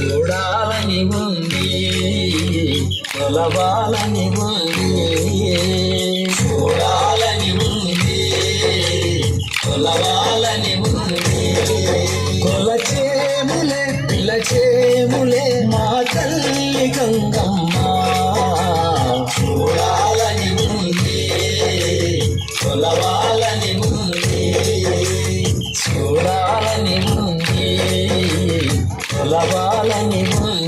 చూడాలని ఉంది కొలవాలని ఉంది. చూడాలని ఉంది కొలవాలని ఉంది. కొలచేములే పిలచేములే మా తల్లి గంగమ్మ. చూడాలని ఉంది కొలవాలని hmm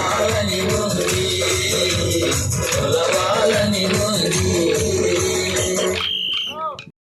ಮಾಲನಿ ಮೋಹರಿ